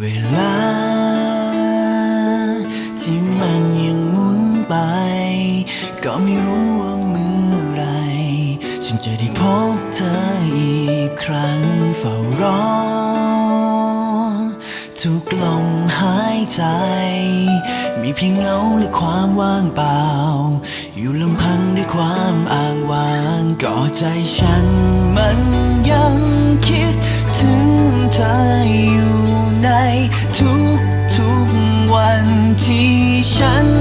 เวลา ที่มันยังหมุนไป ก็ไม่รู้ว่าเมื่อไร ฉันจะได้พบเธออีกครั้งเฝ้ารอ ทุกลมหายใจ มีเพียงเงาและความว่างเปล่า อยู่ลำพังด้วยความอ้างว้างก่อใจฉันมันยังคิดถึงเธออยู่ ที่ฉัน